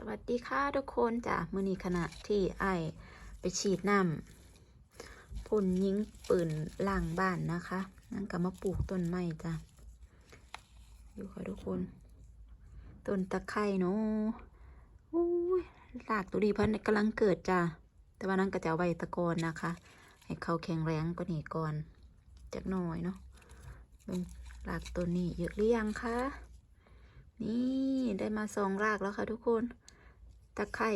สวัสดีค่ะทุกคนจ้ะมื่อนี้ขณะที่ไอไปฉีดน้ำพ่นยิงปืนล่างบ้านนะคะ นั่นก็มาปลูกต้นไม้จ้ะอยู่ค่ะทุกคนต้นตะไคร่เนาะอุ้ยรากตัวดีเพันกำลังเกิดจ้ะแต่ว่านั่นก็จะเอาไว้ตะกอนนะคะ ให้เขาแข็งแรงก็นี่ก่อนจักหน่อยเนาะรากต้นนี้เยอะหรือยังคะนี่ได้มาสองรากแล้วค่ะทุกคน ตะไคร่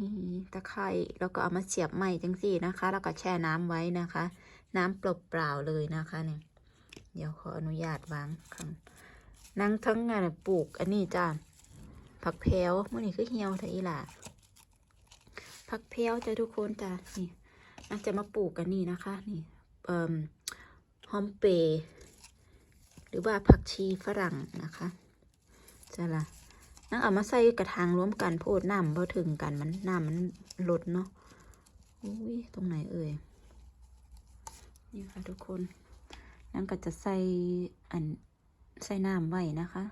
นี่ตะไคร่แล้วก็เอามาเสียบไม้จังสี่นะคะ แล้วก็แช่น้ำไว้นะคะ น้ำเปล่าๆเลยนะคะเนี่ยเดี๋ยวขออนุญาตวางข้างนั่งทั้งงานปลูก อันนี้จ้าผักแพรวมื่อนี้คือเหี่ยวไทยล่ะผักแพรวจ้าทุกคนจ้านี่น่าจะมาปลูกกันนี่นะคะ นี่เอ่อฮอมเปหรือว่าผักชีฝรั่งนะคะจะละ นั่งเอามาใส่กระถางรวมกันโพดน้ำพอถึงกันมันน้ำมันลดเนาะอุ้ยตรงไหนเอ่ยนี่ค่ะทุกคนนั่นก็จะใส่อันใส่น้ำไว้นะคะ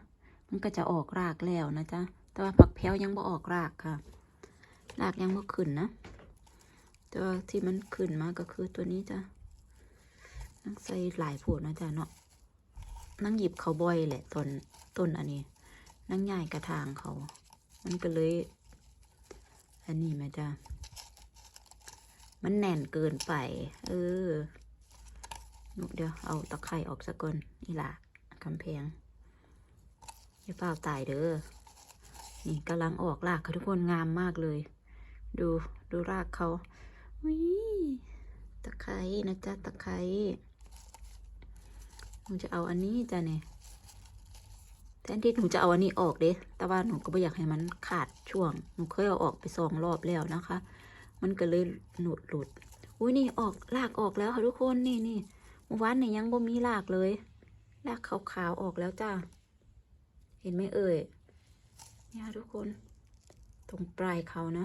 มันก็จะออกรากแล้วนะจ๊ะแต่ว่าผักแพ้วยังบ่ออกรากค่ะ รากยังบ่ขึ้นนะแต่ว่าที่มันขึ้นมาก็คือตัวนี้จ้ะนั่งใส่หลายโพดนะจ๊ะเนาะนั่งหยิบเขาบ่อยแหละต้นต้นอันนี้ นั่งใหญ่กระถางเขา มันก็เลย อันนี้ไหมจ้ะมันแน่นเกินไป เออนุเดี๋ยว เอาตะไคร่ออกสักก่อนนี่ล่ะกำแพงอย่าเปล่าตายเด้อ นี่กำลังออกรากค่ะทุกคนงามมากเลย ดูดูรากเขาวิตะไคร่นะจ๊ะตะไคร่หนูจะเอาอันนี้จ้ะเนี่ย แทนที่หนูจะเอาอันนี้ออกเด้แต่ว่าหนูก็ไม่อยากให้มันขาดช่วง หนูเคยเอาออกไปสองรอบแล้วนะคะ มันก็เลยหนุดหลุด อุ้ยนี่ออกลากออกแล้วค่ะทุกคนนี่นี่เมื่อวานเนี่ยยังบ่มีลากเลย ลากขาวๆออกแล้วจ้า เห็นไหมเอ่ย เนี่ยทุกคน ตรงปลายเขานะ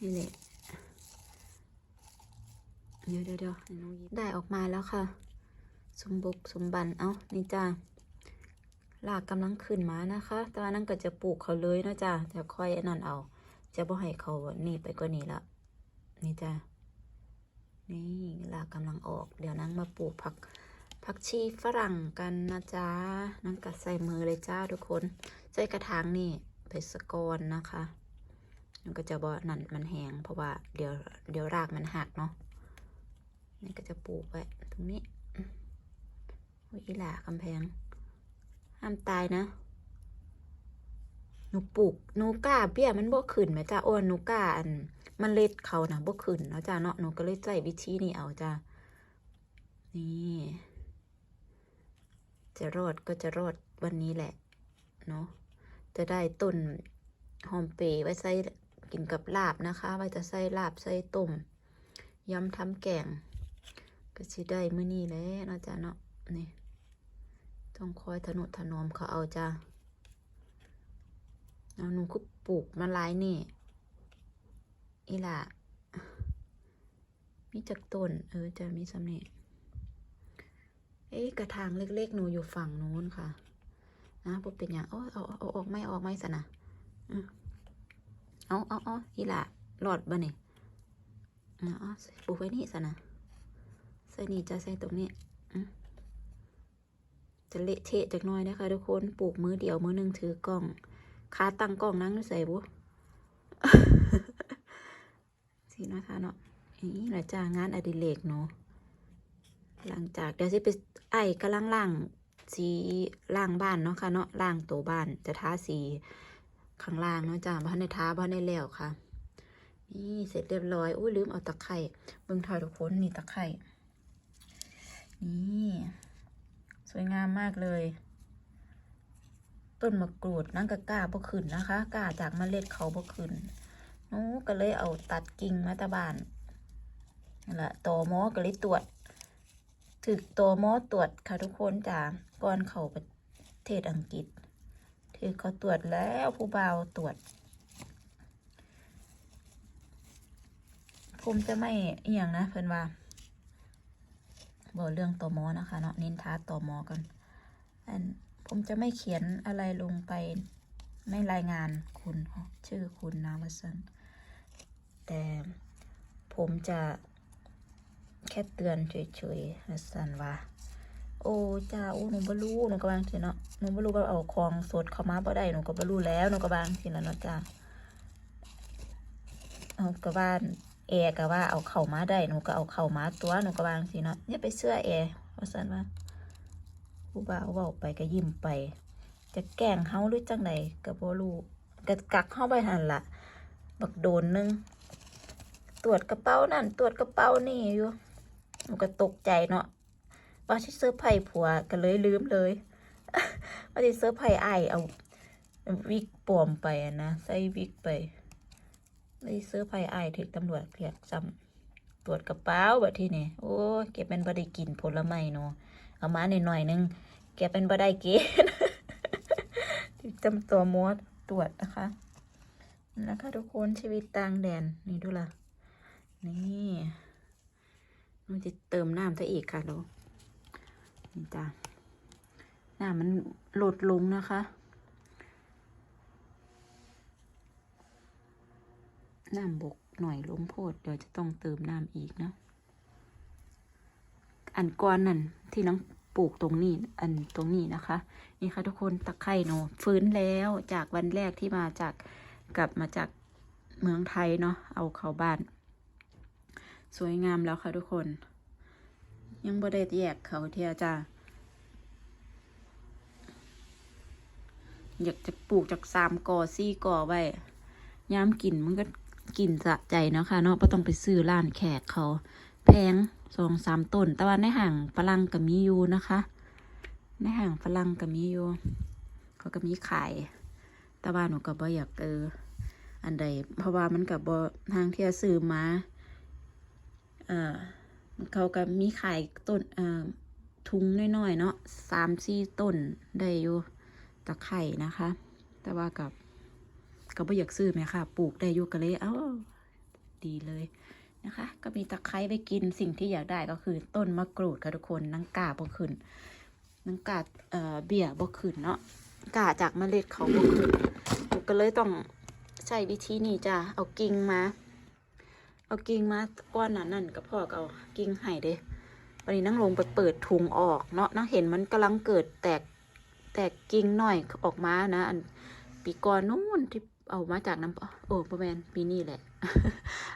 นี่แหละ เดี๋ยวเดี๋ยวเดี๋ยวได้ออกมาแล้วค่ะ สมบุกสมบัน เอานี่จ้า ลากกำลังขึ้นมานะคะแต่ว่านั่นก็จะปลูกเขาเลยนะจ้าจะค่อยนั่นเอา จะบ่ให้เขานี่ไปกว่านี้ละนี่จ้านี่ลากกำลังออก เดี๋ยวนั่งมาปลูกผักผักชีฝรั่งกันนะจ้านั่งกัดใส่มือเลยจ้าทุกคนใส่กระถางนี่ไปสกอนนะคะมันก็จะบ่นั่นมันแหงเพราะว่าเดี๋ยวเดี๋ยวรากมันหักเนาะนี่ก็จะปลูกไว้ตรงนี้วิลากำแพง ห้ามตายนะหนูปลูกหนูกล้าเบี้ยมันบ่ขึ้นไหมจ้าโอ้หนูกล้าอันมันเล็ดเขานะบ่ขึ้นเนาะจ้าเนาะหนูก็เลยใช้วิธีนี้เอาจ้านี่จะรอดก็จะรอดวันนี้แหละเนาะจะได้ต้นหอมเปรย์ไว้ใส่กินกับลาบนะคะไว้จะใส่ลาบใส่ต้มยำทำแกงก็สิได้มื้อนี้แหละเนาะจ้าเนาะนี่ ต้องคอยถนุถนอมเขาเอาจ้าเอาหนูก็ปลูกมาหลายนี่อีหละมีจักต้น เออจะมีสำเนีเอ๊ะกระถางเล็กๆ หนูอยู่ฝั่งนู้นค่ะ นะพวกเป็นอย่างโอ้เอาเอาอออกไม่ออกไม่สนะเอาเอาเอาอีหล่ะหลอดบ่เนี่ยอ๋อปลูกไว้นี่สนะใส่นี่จะใส่ตรงนี้อืม จะเละเทะจากน้อยนะคะทุกคนปลูกมือเดียวมือหนึ่งถือกล้องขาตั้งกล้องนั่งใส่บุสินะคะเนาะนี่แหละจ้างานอดิเรกเนาะหลังจากเดี๋ยวสิไปไอ้กำลังล่างสีล่างบ้านเนาะค่ะเนาะล่างตัวบ้านจะทาสีข้างล่างเนาะจ้าบ้านในท้าบ้านในแล้วค่ะ นี่เสร็จเรียบร้อยอุ้ยลืมเอาตะไคร่เบิ่งถ่ายทุกคนนี่ตะไคร่นี่ สวยงามมากเลย ต้นมะกรูดนั่นก็กล้าบ่ขึ้นนะคะกล้าจากเมล็ดเขาบ่ขึ้นนูก็เลยเอาตัดกิ่งมาตะบานนั่นแหละตอมอก็เลยตรวจถึกตอมอตรวจค่ะทุกคนจ้าก่อนเขาประเทศอังกฤษถือเขาตรวจแล้วผู้บ่าวตรวจผมจะไม่เอียงนะเพื่อนว่า บอกเรื่องตอมอนะคะเนาะนินทาตอมอกันอันผมจะไม่เขียนอะไรลงไปไม่รายงานคุณชื่อคุณนะวสันแต่ผมจะแค่เตือนเฉยๆสันว่าโอ้จ้าโอ้หนูบ่รู้หนูก็บางทีเนาะหนูบ่รู้ว่าเอาของสดเข้ามาบ่ได้หนูก็บ่รู้แล้วหนูก็บางทีแล้วเนาะจ้าเอาก็ว่า แอร์ก็ว่าเอาเข้ามาได้หนูก็เอาเข้ามาตัวหนูก็บางทีเนาะอย่าไปเชื่อแอร์ว่าซั่นว่าผู้บ่าวเว้าไปก็ยิ้มไป จะแกล้งเฮาหรือจังใดก็บ่รู้ก็กักเฮาไปหันละบักโดนหนึงตรวจกระเป๋านั่นตรวจกระเป๋านี่อยู่หนูก็ตกใจเนาะว่าที่เซอร์ไพรส์ผัวก็เลยลืมเลยว่าที่เซอร์ไพรส์ไอายเอาวิกปลอมไปนะใส่วิกไป เลยซอร์ไพรส์ไอายถึงตำรวจเรียกซ้ำตรวจกระเป๋าแบบที่นี่โอ้เก็บเป็นบได้กินผลไม้เนาะเอามาหน่อยๆนึงเก็บเป็นบได้กินถึงจำตัวมัวตรวจนะคะนั่แหละค่ะทุกคนชีวิตต่างแดนนี่ดูละนี่มันจะเติมน้ำซะอีกค่ะดูนี่จ้ะน้ำมันลดลงนะคะ น้ำบกหน่อยลงโพดเดี๋ยวจะต้องเติมน้ำอีกนะอันก้อนนั่นที่น้องปลูกตรงนี้ อันตรงนี้นะคะ นี่ค่ะทุกคนตะไคร่เนาะฟื้นแล้วจากวันแรกที่มาจากกลับมาจากเมืองไทยเนาะเอาเข้าบ้าน สวยงามแล้วค่ะทุกคน ยังบ่ได้แยกเขาเทียจ้าอยากจะปลูกจากสามกอสี่กอไว้ยามกินมันก็ กินสะใจเนาะค่ะเนาะไ่ต้องไปซื้อร้านแขกเขา แพงสองสามต้น แต่ว่าในห่างฝรั่งก็มีอยู่นะคะ ในห่างฝรั่งก็มีอยู่เขาก็มีขายแต่ว่าหนูก็บ่อยากเอออันใด เพราะว่ามันกับบ่ทางที่จะซื้อมาเออเขาก็มีขายต้นเอ่อทุงน้อยๆเนาะสามสี่ต้นได้อยู่ตะไคร่นะคะ แต่ว่ากับ ก็บ่อยากซื้อไหมค่ะ ปลูกได้อยู่ก็เลยเอ้าดีเลยนะคะ ก็มีตะไคร้ไปกินสิ่งที่อยากได้ก็คือต้นมะกรูดค่ะทุกคนนังกาบ่ขึ้นนังกาเอ่อเบี้ยบ่ขึ้นเนาะกาจากเมล็ดเขาบ่ขึ้นหนูก็เลยต้องใช้วิธีนี้จ้ะเอากิ่งมา เอากิ่งมาก้อนนั้นนั่นกับพ่อก็เอากิ่งไห้เด้วันนี้นั่งลงไปเปิดถุงออกเนาะนั่งเห็นมันกำลังเกิดแตกแตกกิ่งหน่อยออกมานะ อันปีก่อนนู้นที่ เอามาจากน้ำโอ้ประมาณปีนี้แหละ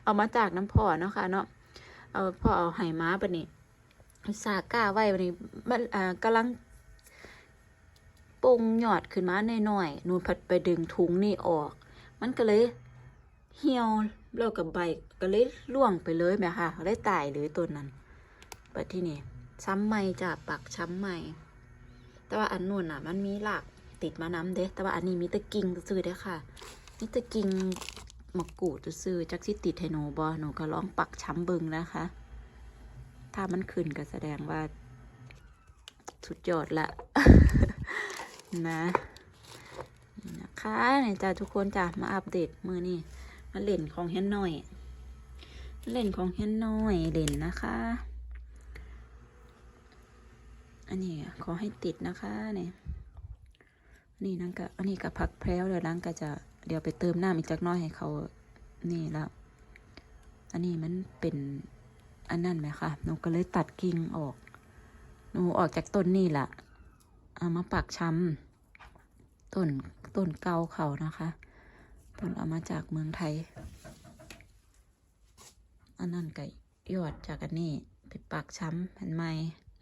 เอามาจากน้ำพ่อเนาะค่ะเนาะเอาพ่อเอาไห้ม้าปะนี่สาก้าไว้ปะนี่มันอ่ากำลังปงหยอดขึ้นมาหน่อยๆนูนพัดไปดึงถุงนี่ออก มันก็เลยเหี่ยวแล้วกับใบก็เลยร่วงไปเลยแม่ค่ะเลยตายเลยต้นนั้นไปที่นี่ช้ำไหม่จ้ะปักช้ำไหม่แต่ว่าอันนู่นอะ มันมีหลากติดมาน้ำเด้แต่ว่าอันนี้มีตะกิ่งซื้อเด้ค่ะ มีแตะกิ่งมะกรูดซื้อจักสิติดให้หนูบอหนูก็ลองปักช้ำเบิงนะคะ ถ้ามันขึ้นก็แสดงว่า สุดยอดละ นะนี่ะคะเนี่ยจ้าทุกคนจ้ะมาอัปเดตมือนี่มาเล่นของเฮนน้อย เล่นของเฮนน้อยเล่นนะคะ อันนี้ขอให้ติดนะคะเนี่ยนี่นั่งก็อันนี้ก็พักแพรวเดี๋ยวนั่งก็จะ เดี๋ยวไปเติมน้ำอีกจักน้อยให้เขานี่แล้ว อันนี้มันเป็นอันนั้นไหมคะหนูก็เลยตัดกิ่งออก หนูออกจากต้นนี่แหละเอามาปักช้ำต้นต้นเกาเขานะคะเพิ่นเอามาจากเมืองไทย อันนั้นก็ยอดจากอันนี้ไปปักช้ำแผ่นไม้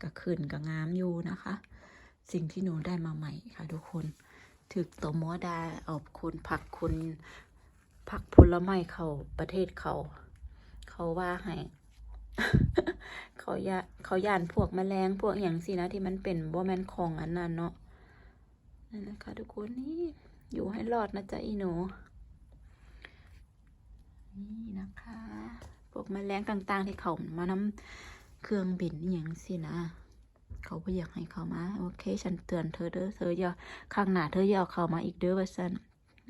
ก็ขึ้นก็งามอยู่นะคะ สิ่งที่หนูได้มาใหม่ค่ะทุกคน ถึกตัวหมอดาเอาคนผักคนผักผลไม้เขาประเทศเขา เขาว่าให้เขายาเขาย่านพวกแมลงพวกอย่างสินะที่มันเป็นบ่แมนของอันนั้นเนาะนั่นนะคะทุกคนนี่อยู่ให้รอดนะจ๊ะอีหนูนี่นะคะ พวกแมลงต่าง ๆ ที่เขามาน้ำเครื่องบินอย่างสินะ เขาไม่อยากให้เขามาโอเค ฉันเตือนเธอเด้อเธออย่าข้างหน้าเธออย่าเอาเขามาอีกเด้อว่าสัน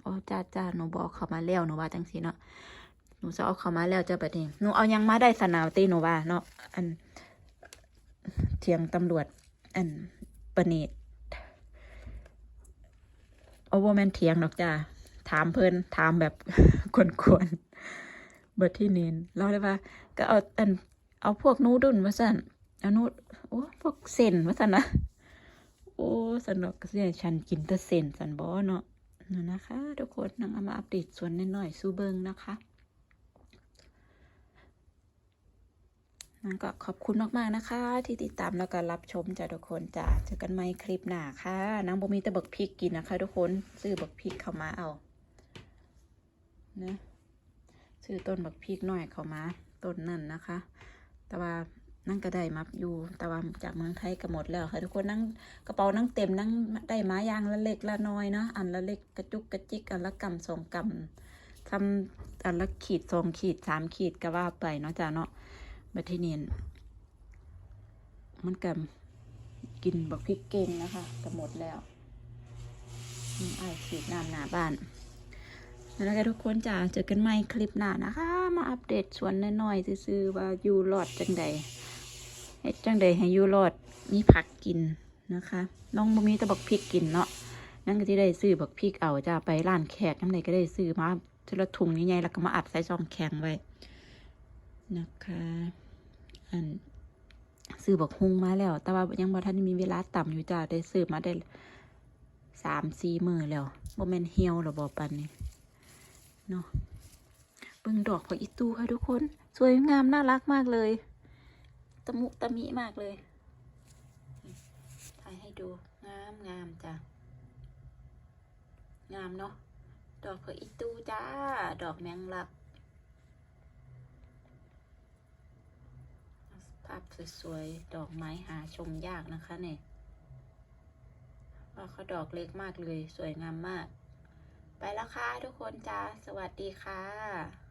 โอ้จ้าจ้าหนูบอกเขามาแล้วหนูว่าจังสิเนาะหนูจะเอาเขามาแล้วเจ้าประเด็นหนูเอายังมาได้สนาวตีหนูว่าเนาะอันเทียงตำรวจ อันประเนตโอเวอร์แมนเถียงดอกจ้าถามเพิ่นถามแบบกวนๆเบิดที่เน้นเราเลยว่า ก็เอาอันเอาพวกนู้ดุนมาสั่น อานูดโอ้พวกเส้นมาสันนะโอ้สันดอกก็เนี่ยฉันกินแต่เส้นสันบอเนาะนั่นนะคะ ทุกคนนังเอามาอัปเดตส่วนน้อยๆสู้เบิงนะคะนั่นก็ขอบคุณมากๆนะคะ ที่ติดตามแล้วก็รับชมจ้ะทุกคนจ้ะเจอกันใหม่คลิปหน้าค่ะนางบ่มีแต่บักพริกกินนะคะ ทุกคนซื้อบักพริกเข้ามาเอานะซื้อต้นบักพริกหน่อยเข้ามาต้นนั่นนะคะ แต่ว่า นั่งก็ได้มาอยู่แต่ว่าจากเมืองไทยก็หมดแล้วค่ะทุกคนนั่งกระเป๋านั่งเต็มนั่งได้มายางละเล็กละน้อยเนาะอันละเล็กกระจุกกระจิกอันละกำสองกำทำอันละขีดสองขีดสามขีดก็ว่าไปเนาะจ้ะเนาะบัดทีนี้มันกับกินบักพริกเก่งนะคะก็หมดแล้วไอขีดน้ำหนาบ้านแล้วก็ทุกคนจ้าเจอกันใหม่คลิปหน้านะคะ มาอัปเดตส่วนน้อยๆ ซื่อว่าอยู่รอดจังใด เฮ็ดจังใดให้อยู่รอดมีผักกินนะคะน้องบ่มีแต่บักพริกกินเนาะนั่นก็ที่ได้ซื้อบักพริกเอาจ้าไปร้านแขกน้ำใดก็ได้ซื้อมาทีละถุงใหญ่ๆแล้วก็มาอัดใส่ซองแข็งไว้นะคะ อันซื้อบักฮุงมาแล้ว แต่ว่ายังบ่ทันมีเวลาต่ำอยู่จ้าได้ซื้อมาได้สามสี่มือแล้วบ่แม่นเหี่ยวหรอบ่ปันนี่เนาะเบิ่งดอกผักอีตูค่ะทุกคน สวยงามน่ารักมากเลย ตะมุตะมิมากเลยถ่ายให้ดู งามงามจ้ะ งามเนาะ ดอกผักอีตูจ้า ดอกแมงลัก ภาพสวยๆ ดอกไม้หาชมยากนะคะเนี่ยว่าเขาดอกเล็กมากเลย สวยงามมาก ไปแล้วค่ะทุกคนจ้า สวัสดีค่ะ